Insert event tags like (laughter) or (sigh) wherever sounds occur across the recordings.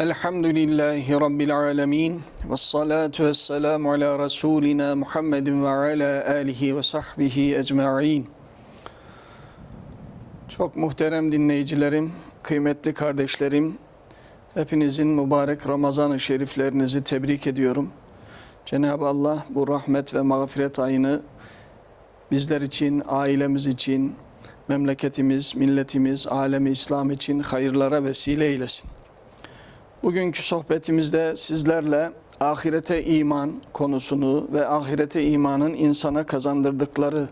Elhamdülillahi Rabbil alemin. Ve salatu ve selamu ala Resulina Muhammedin ve ala alihi ve sahbihi ecma'in. Çok muhterem dinleyicilerim, kıymetli kardeşlerim, hepinizin mübarek Ramazan-ı Şeriflerinizi tebrik ediyorum. Cenab-ı Allah bu rahmet ve mağfiret ayını bizler için, ailemiz için, memleketimiz, milletimiz, alemi İslam için hayırlara vesile eylesin. Bugünkü sohbetimizde sizlerle ahirete iman konusunu ve ahirete imanın insana kazandırdıkları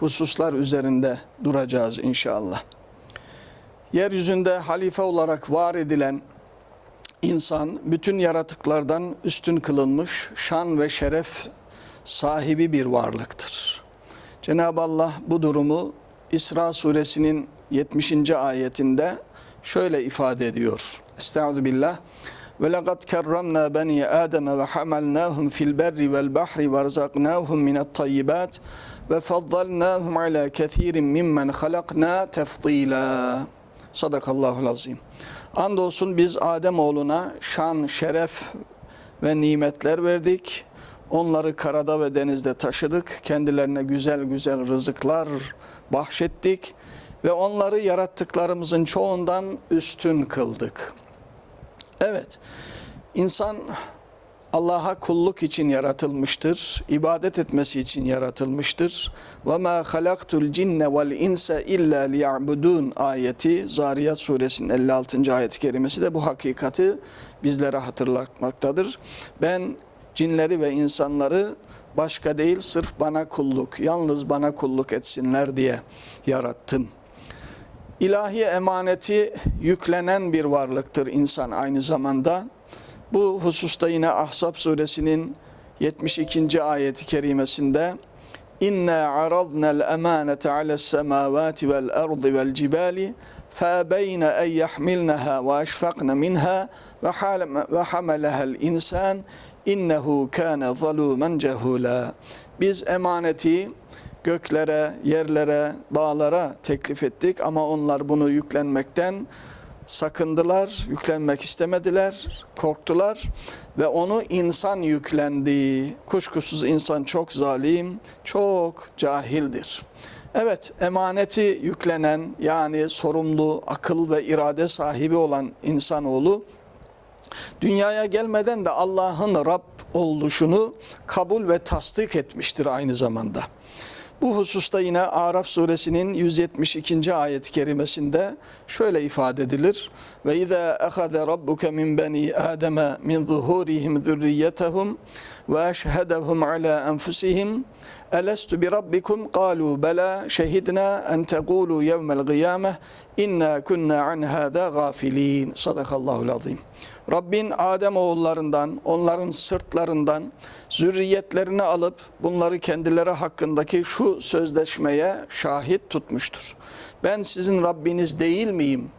hususlar üzerinde duracağız inşallah. Yeryüzünde halife olarak var edilen insan bütün yaratıklardan üstün kılınmış şan ve şeref sahibi bir varlıktır. Cenab-ı Allah bu durumu İsra suresinin 70. ayetinde şöyle ifade ediyor. Estaizu billah. Ve laqad kerramna bani Adem ve hamalnahum fil berri vel bahri ve rızaknahum minat tayyibat ve faddalnahum ala kethirin mimmen halakna tefdila. Sadakallahul azim. Andolsun biz Adem oğluna şan, şeref ve nimetler verdik. Onları karada ve denizde taşıdık. Kendilerine güzel güzel rızıklar bahşettik ve onları yarattıklarımızın çoğundan üstün kıldık. Evet, insan Allah'a kulluk için yaratılmıştır. ibadet etmesi için yaratılmıştır. Ve ma halaktul cinne vel insa illa liya'budun ayeti Zariyat suresinin 56. ayet-i kerimesi de bu hakikati bizlere hatırlatmaktadır. Ben cinleri ve insanları başka değil sırf bana kulluk, yalnız bana kulluk etsinler diye yarattım. İlahi emaneti yüklenen bir varlıktır insan aynı zamanda. Bu hususta yine Ahzab suresinin 72. ayeti kerimesinde İnna aradna'l emanete ala's semawati vel ardı vel cibali fabeyne en yahmilnaha ve eşfakna minha ve ve hamalaha'l insan innehu kana zalumen cehula. Biz emaneti göklere, yerlere, dağlara teklif ettik ama onlar bunu yüklenmekten sakındılar, yüklenmek istemediler, korktular ve onu insan yüklendi. Kuşkusuz insan çok zalim, çok cahildir. Evet, emaneti yüklenen yani sorumlu, akıl ve irade sahibi olan insanoğlu dünyaya gelmeden de Allah'ın Rab oluşunu kabul ve tasdik etmiştir aynı zamanda. Bu hususta yine Araf suresinin 172. ayet-i kerimesinde şöyle ifade edilir. Ve izâ ehade rabbuke min beni Ademe min zuhurihim zürriyetehum ve eşhedehum ala enfusihim Elestu bi rabbikum qalu bela şehidna en tegulu yevmel gıyameh inna kunna an hâzâ gafilin. Sadakallahul azim. Rabbin Adem oğullarından, onların sırtlarından zürriyetlerini alıp bunları kendileri hakkındaki şu sözleşmeye şahit tutmuştur. Ben sizin Rabbiniz değil miyim?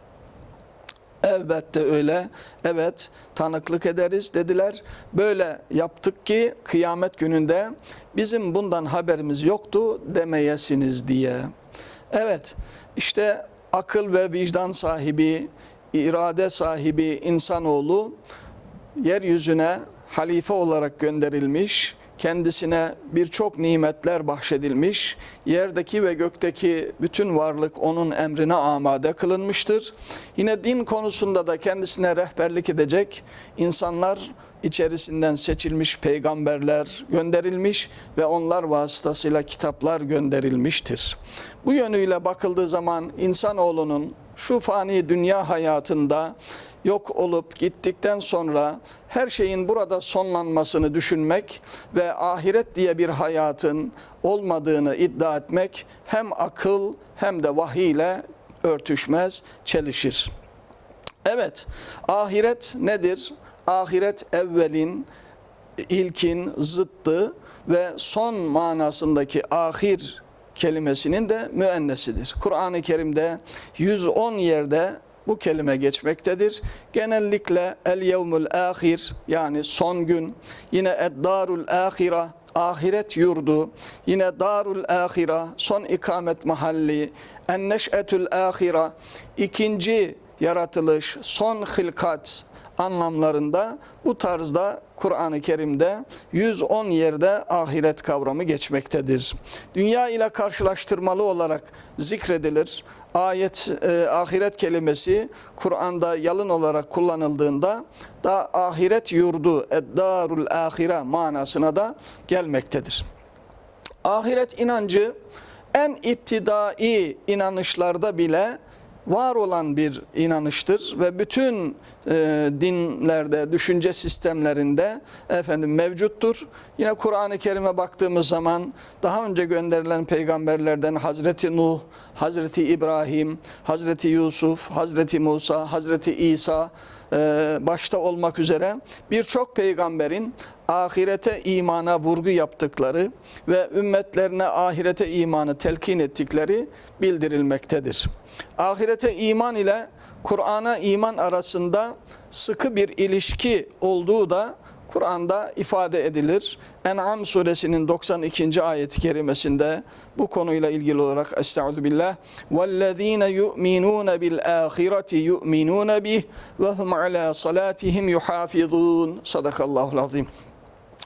Elbette öyle. Evet tanıklık ederiz dediler. Böyle yaptık ki kıyamet gününde bizim bundan haberimiz yoktu demeyesiniz diye. Evet işte akıl ve vicdan sahibi, irade sahibi insanoğlu yeryüzüne halife olarak gönderilmiş, kendisine birçok nimetler bahşedilmiş, yerdeki ve gökteki bütün varlık onun emrine amade kılınmıştır. Yine din konusunda da kendisine rehberlik edecek insanlar içerisinden seçilmiş peygamberler gönderilmiş ve onlar vasıtasıyla kitaplar gönderilmiştir. Bu yönüyle bakıldığı zaman insanoğlunun şu fani dünya hayatında yok olup gittikten sonra her şeyin burada sonlanmasını düşünmek ve ahiret diye bir hayatın olmadığını iddia etmek hem akıl hem de vahiy ile örtüşmez, çelişir. Evet, ahiret nedir? Ahiret evvelin, ilkin, zıttı ve son manasındaki ahir kelimesinin de müennesidir. Kur'an-ı Kerim'de 110 yerde bu kelime geçmektedir. Genellikle el yevmul ahir yani son gün, yine eddarul ahira ahiret yurdu, yine darul ahira son ikamet mahalli, en neş'etül ahira ikinci yaratılış, son hilkat anlamlarında bu tarzda Kur'an-ı Kerim'de 110 yerde ahiret kavramı geçmektedir. Dünya ile karşılaştırmalı olarak zikredilir. Ayet e, ahiret kelimesi Kur'an'da yalın olarak kullanıldığında da ahiret yurdu, eddarul ahire manasına da gelmektedir. Ahiret inancı en iptidai inanışlarda bile var olan bir inanıştır ve bütün e, dinlerde, düşünce sistemlerinde efendim mevcuttur. Yine Kur'an-ı Kerim'e baktığımız zaman daha önce gönderilen peygamberlerden Hazreti Nuh, Hazreti İbrahim, Hazreti Yusuf, Hazreti Musa, Hazreti İsa başta olmak üzere birçok peygamberin ahirete imana vurgu yaptıkları ve ümmetlerine ahirete imanı telkin ettikleri bildirilmektedir. Ahirete iman ile Kur'an'a iman arasında sıkı bir ilişki olduğu da Kur'an'da ifade edilir. En'am suresinin 92. ayeti kerimesinde bu konuyla ilgili olarak Estaizu billah وَالَّذ۪ينَ يُؤْمِنُونَ بِالْآخِرَةِ يُؤْمِنُونَ بِهِ وَهُمْ عَلَى صَلَاتِهِمْ يُحَافِظُونَ Sadakallahul azim.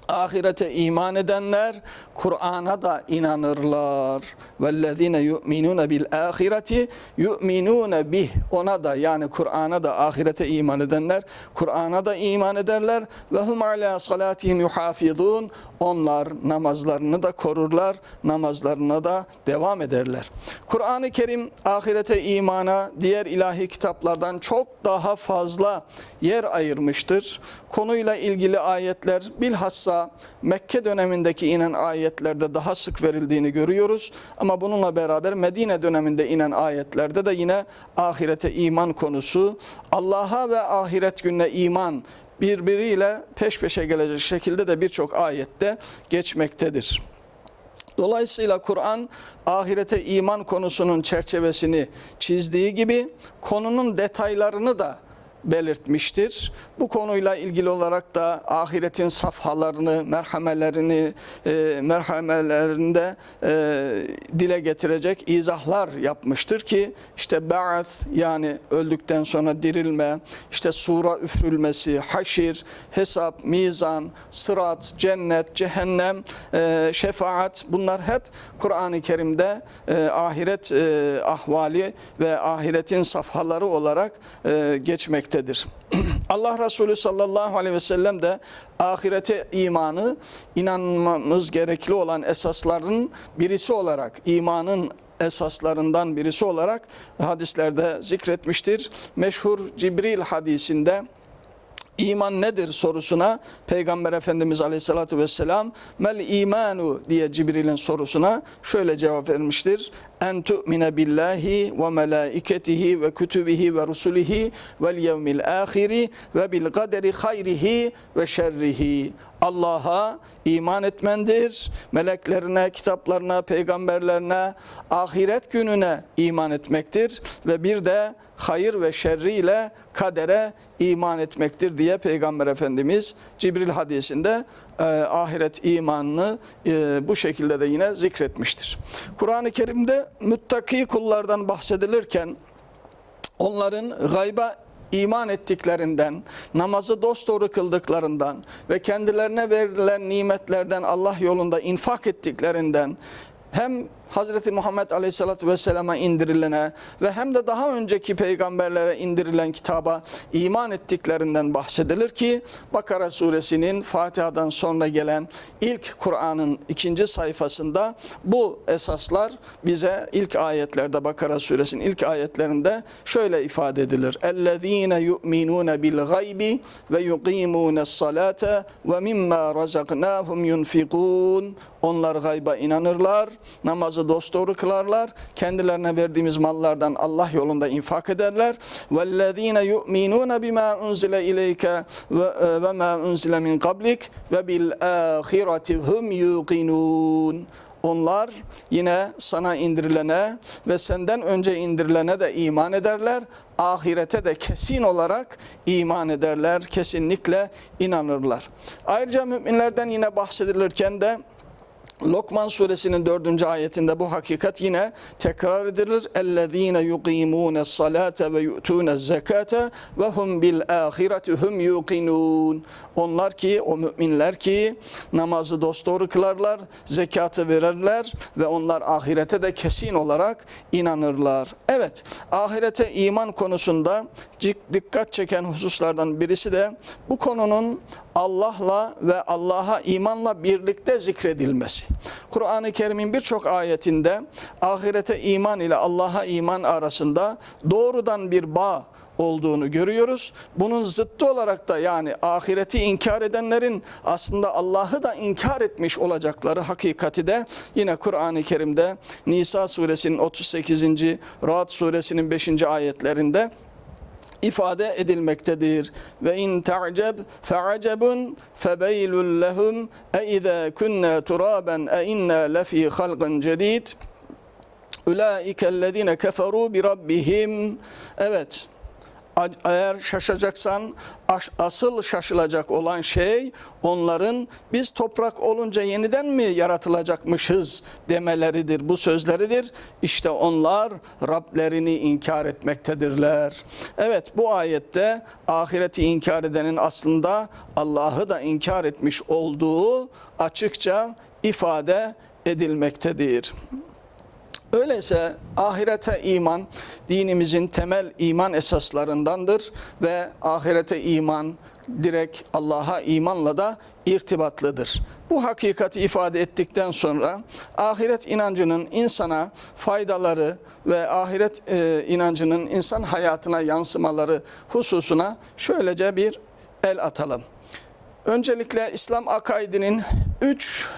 Ahirete iman edenler Kur'an'a da inanırlar. Vellezine yu'minun bil ahireti yu'minun bih. Ona da yani Kur'an'a da ahirete iman edenler Kur'an'a da iman ederler ve hum ala salatihim yuhafizun. Onlar namazlarını da korurlar, namazlarına da devam ederler. Kur'an-ı Kerim ahirete imana diğer ilahi kitaplardan çok daha fazla yer ayırmıştır. Konuyla ilgili ayetler bilhassa Mekke dönemindeki inen ayetlerde daha sık verildiğini görüyoruz. Ama bununla beraber Medine döneminde inen ayetlerde de yine ahirete iman konusu, Allah'a ve ahiret gününe iman birbiriyle peş peşe gelecek şekilde de birçok ayette geçmektedir. Dolayısıyla Kur'an ahirete iman konusunun çerçevesini çizdiği gibi konunun detaylarını da belirtmiştir. Bu konuyla ilgili olarak da ahiretin safhalarını, merhamelerini, e, merhamelerinde e, dile getirecek izahlar yapmıştır ki işte ba'ath yani öldükten sonra dirilme, işte sura üfrülmesi, haşir, hesap, mizan, sırat, cennet, cehennem, e, şefaat bunlar hep Kur'an-ı Kerim'de e, ahiret e, ahvali ve ahiretin safhaları olarak e, geçmektedir etmektedir. (clears throat) Allah Resulü sallallahu aleyhi ve sellem de ahirete imanı inanmamız gerekli olan esasların birisi olarak imanın esaslarından birisi olarak hadislerde zikretmiştir. Meşhur Cibril hadisinde İman nedir sorusuna Peygamber Efendimiz Aleyhisselatü Vesselam mel imanu diye Cibril'in sorusuna şöyle cevap vermiştir. En tu'mine billahi ve melaiketihi ve kütübihi ve rusulihi vel yevmil ahiri ve bil kaderi hayrihi ve şerrihi. Allah'a iman etmendir. Meleklerine, kitaplarına, peygamberlerine, ahiret gününe iman etmektir. Ve bir de hayır ve şerriyle kadere iman etmektir diye Peygamber Efendimiz Cibril hadisinde e, ahiret imanını e, bu şekilde de yine zikretmiştir. Kur'an-ı Kerim'de müttaki kullardan bahsedilirken onların gayba iman ettiklerinden, namazı dosdoğru kıldıklarından ve kendilerine verilen nimetlerden Allah yolunda infak ettiklerinden hem Hazreti Muhammed Aleyhisselatü Vesselam'a indirilene ve hem de daha önceki peygamberlere indirilen kitaba iman ettiklerinden bahsedilir ki Bakara suresinin Fatiha'dan sonra gelen ilk Kur'an'ın ikinci sayfasında bu esaslar bize ilk ayetlerde Bakara suresinin ilk ayetlerinde şöyle ifade edilir. اَلَّذ۪ينَ يُؤْمِنُونَ بِالْغَيْبِ وَيُقِيمُونَ الصَّلَاةَ وَمِمَّا رَزَقْنَاهُمْ يُنْفِقُونَ Onlar gayba inanırlar, namazı dosdoğru kılarlar, kendilerine verdiğimiz mallardan Allah yolunda infak ederler. وَالَّذ۪ينَ يُؤْمِنُونَ بِمَا اُنْزِلَ اِلَيْكَ وَمَا اُنْزِلَ مِنْ قَبْلِكَ وَبِالْآخِرَةِ هُمْ يُوقِنُونَ onlar yine sana indirilene ve senden önce indirilene de iman ederler. Ahirete de kesin olarak iman ederler. Kesinlikle inanırlar. Ayrıca müminlerden yine bahsedilirken de Lokman suresinin dördüncü ayetinde bu hakikat yine tekrar edilir. اَلَّذ۪ينَ يُقِيمُونَ الصَّلَاةَ وَيُؤْتُونَ الزَّكَاةَ وَهُمْ بِالْآخِرَةِ هُمْ يُقِنُونَ Onlar ki, o müminler ki namazı dosdoğru kılarlar, zekatı verirler ve onlar ahirete de kesin olarak inanırlar. Evet, ahirete iman konusunda dikkat çeken hususlardan birisi de bu konunun Allah'la ve Allah'a imanla birlikte zikredilmesi. Kur'an-ı Kerim'in birçok ayetinde ahirete iman ile Allah'a iman arasında doğrudan bir bağ olduğunu görüyoruz. Bunun zıttı olarak da yani ahireti inkar edenlerin aslında Allah'ı da inkar etmiş olacakları hakikati de yine Kur'an-ı Kerim'de Nisa suresinin 38. Ra'd suresinin 5. ayetlerinde ifade edilmektedir. Ve in ta'ceb fe'acebun febeylul lehum e izâ kunna turaben e inna lefî halqin cedid Ulaikellezine keferu bi rabbihim. Evet. Eğer şaşacaksan asıl şaşılacak olan şey onların biz toprak olunca yeniden mi yaratılacakmışız demeleridir. Bu sözleridir. İşte onlar Rablerini inkar etmektedirler. Evet bu ayette ahireti inkar edenin aslında Allah'ı da inkar etmiş olduğu açıkça ifade edilmektedir. Öyleyse ahirete iman dinimizin temel iman esaslarındandır ve ahirete iman direkt Allah'a imanla da irtibatlıdır. Bu hakikati ifade ettikten sonra ahiret inancının insana faydaları ve ahiret e, inancının insan hayatına yansımaları hususuna şöylece bir el atalım. Öncelikle İslam akaidinin üç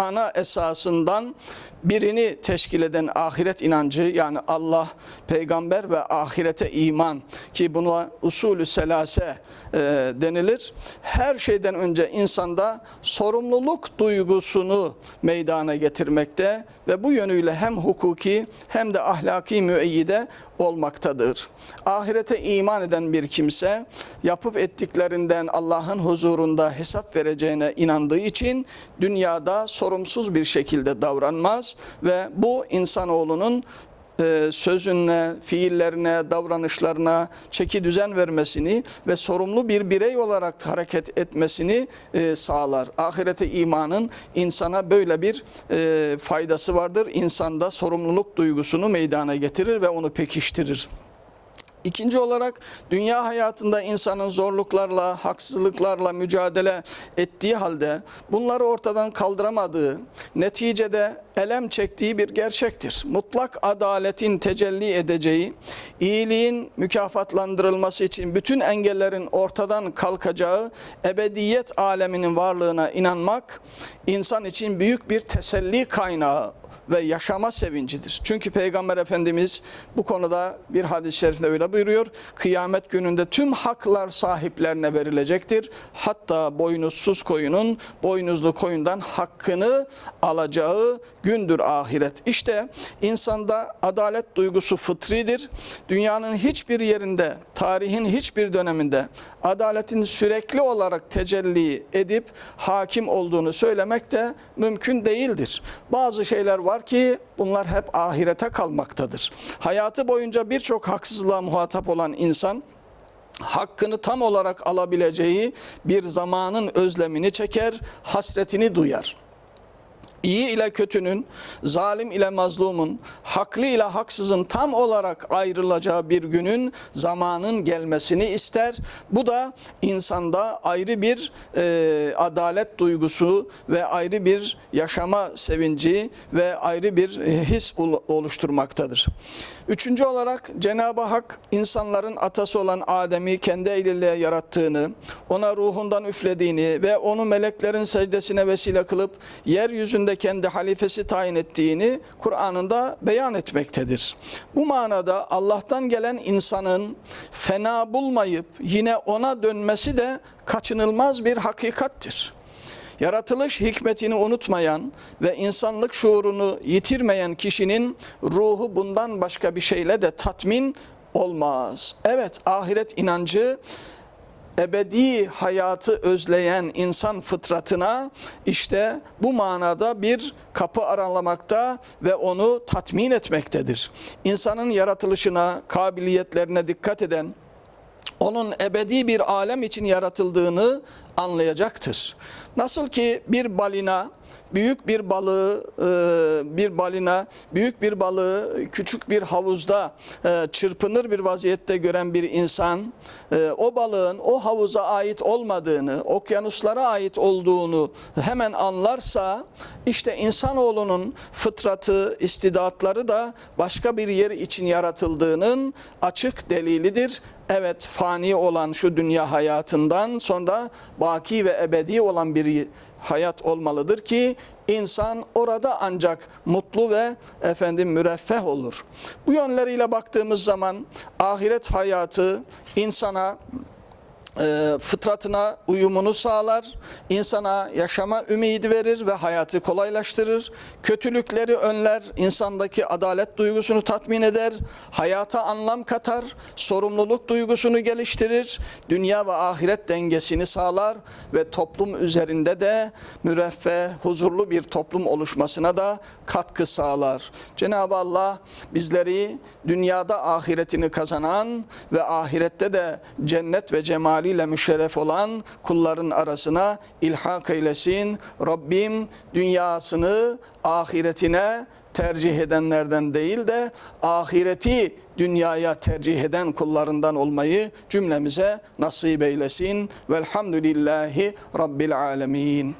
ana esasından birini teşkil eden ahiret inancı yani Allah, peygamber ve ahirete iman ki buna usulü selase e, denilir. Her şeyden önce insanda sorumluluk duygusunu meydana getirmekte ve bu yönüyle hem hukuki hem de ahlaki müeyyide olmaktadır. Ahirete iman eden bir kimse yapıp ettiklerinden Allah'ın huzurunda hesap vereceğine inandığı için dünyada sorumsuz bir şekilde davranmaz ve bu insanoğlunun e, sözüne, fiillerine, davranışlarına çeki düzen vermesini ve sorumlu bir birey olarak hareket etmesini e, sağlar. Ahirete imanın insana böyle bir e, faydası vardır. İnsanda sorumluluk duygusunu meydana getirir ve onu pekiştirir. İkinci olarak dünya hayatında insanın zorluklarla, haksızlıklarla mücadele ettiği halde bunları ortadan kaldıramadığı, neticede elem çektiği bir gerçektir. Mutlak adaletin tecelli edeceği, iyiliğin mükafatlandırılması için bütün engellerin ortadan kalkacağı ebediyet aleminin varlığına inanmak insan için büyük bir teselli kaynağı ve yaşama sevincidir. Çünkü Peygamber Efendimiz bu konuda bir hadis-i şerifte öyle buyuruyor. Kıyamet gününde tüm haklar sahiplerine verilecektir. Hatta boynuzsuz koyunun boynuzlu koyundan hakkını alacağı gündür ahiret. İşte insanda adalet duygusu fıtridir. Dünyanın hiçbir yerinde, tarihin hiçbir döneminde adaletin sürekli olarak tecelli edip hakim olduğunu söylemek de mümkün değildir. Bazı şeyler var ki bunlar hep ahirete kalmaktadır. Hayatı boyunca birçok haksızlığa muhatap olan insan hakkını tam olarak alabileceği bir zamanın özlemini çeker, hasretini duyar iyi ile kötünün, zalim ile mazlumun, haklı ile haksızın tam olarak ayrılacağı bir günün zamanın gelmesini ister. Bu da insanda ayrı bir e, adalet duygusu ve ayrı bir yaşama sevinci ve ayrı bir e, his oluşturmaktadır. Üçüncü olarak Cenab-ı Hak insanların atası olan Adem'i kendi eliyle yarattığını, ona ruhundan üflediğini ve onu meleklerin secdesine vesile kılıp yeryüzünde de kendi halifesi tayin ettiğini Kur'an'ında beyan etmektedir. Bu manada Allah'tan gelen insanın fena bulmayıp yine ona dönmesi de kaçınılmaz bir hakikattir. Yaratılış hikmetini unutmayan ve insanlık şuurunu yitirmeyen kişinin ruhu bundan başka bir şeyle de tatmin olmaz. Evet ahiret inancı ebedi hayatı özleyen insan fıtratına işte bu manada bir kapı aralamakta ve onu tatmin etmektedir. İnsanın yaratılışına, kabiliyetlerine dikkat eden, onun ebedi bir alem için yaratıldığını anlayacaktır. Nasıl ki bir balina büyük bir balığı e, bir balina büyük bir balığı küçük bir havuzda e, çırpınır bir vaziyette gören bir insan e, o balığın o havuza ait olmadığını, okyanuslara ait olduğunu hemen anlarsa işte insanoğlunun fıtratı, istidatları da başka bir yer için yaratıldığının açık delilidir. Evet fani olan şu dünya hayatından sonra baki ve ebedi olan bir hayat olmalıdır ki insan orada ancak mutlu ve efendim müreffeh olur. Bu yönleriyle baktığımız zaman ahiret hayatı insana e, fıtratına uyumunu sağlar, insana yaşama ümidi verir ve hayatı kolaylaştırır. Kötülükleri önler, insandaki adalet duygusunu tatmin eder, hayata anlam katar, sorumluluk duygusunu geliştirir, dünya ve ahiret dengesini sağlar ve toplum üzerinde de müreffeh, huzurlu bir toplum oluşmasına da katkı sağlar. Cenab-ı Allah bizleri dünyada ahiretini kazanan ve ahirette de cennet ve cemaliyle müşerref olan kulların arasına ilhak eylesin. Rabbim dünyasını ahiretine tercih edenlerden değil de ahireti dünyaya tercih eden kullarından olmayı cümlemize nasip eylesin. Velhamdülillahi Rabbil alemin.